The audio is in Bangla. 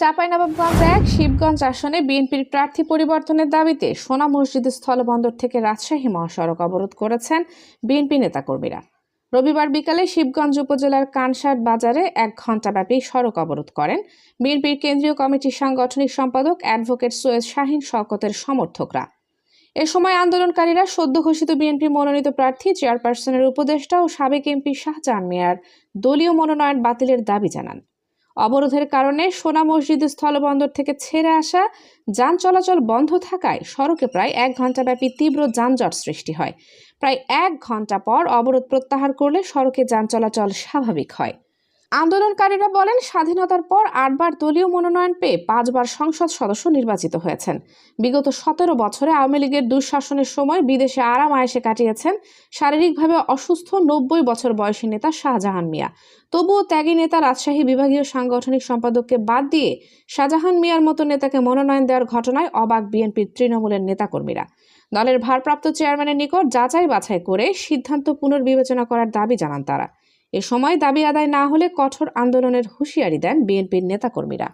চাঁপাইনবাবগঞ্জ এক, শিবগঞ্জ আসনে বিএনপির প্রার্থী পরিবর্তনের দাবিতে সোনা মসজিদ স্থলবন্দর থেকে রাজশাহী মহাসড়ক অবরোধ করেছেন বিএনপি নেতাকর্মীরা। রবিবার বিকালে শিবগঞ্জ উপজেলার কানসাট বাজারে এক ঘণ্টাব্যাপী সড়ক অবরোধ করেন বিএনপির কেন্দ্রীয় কমিটির সাংগঠনিক সম্পাদক অ্যাডভোকেট সৈয়দ শাহিন শওকতের সমর্থকরা। এ সময় আন্দোলনকারীরা সদ্য ঘোষিত বিএনপি মনোনীত প্রার্থী, চেয়ারপারসনের উপদেষ্টা ও সাবেক এমপি শাহজাহান মিয়ার দলীয় মনোনয়ন বাতিলের দাবি জানান। অবরোধের কারণে সোনা মসজিদ স্থলবন্দর থেকে ছেড়ে আসা যান চলাচল বন্ধ থাকায় সড়কে প্রায় এক ঘণ্টাব্যাপী তীব্র যানজট সৃষ্টি হয়। প্রায় এক ঘণ্টা পর অবরোধ প্রত্যাহার করলে সড়কে যান চলাচল স্বাভাবিক হয়। আন্দোলনকারীরা বলেন, স্বাধীনতার পর আটবার দলীয় মনোনয়ন পেয়ে পাঁচবার সংসদ সদস্য নির্বাচিত হয়েছেন। বিগত সতেরো বছরে আওয়ামী লীগের দুঃশাসনের সময় বিদেশে আরাম আয়েসে কাটিয়েছেন শারীরিকভাবে অসুস্থ নব্বই বছর বয়সী নেতা শাহজাহান মিয়া। তবুও ত্যাগী নেতা, রাজশাহী বিভাগীয় সাংগঠনিক সম্পাদককে বাদ দিয়ে শাহজাহান মিয়ার মতো নেতাকে মনোনয়ন দেওয়ার ঘটনায় অবাক বিএনপির তৃণমূলের নেতাকর্মীরা। দলের ভারপ্রাপ্ত চেয়ারম্যানের নিকট যাচাই বাছাই করে সিদ্ধান্ত পুনর্বিবেচনা করার দাবি জানান তারা। এ সময় দাবি আদায় না হলে কঠোর আন্দোলনের হুঁশিয়ারি দেন বিএনপির নেতাকর্মীরা।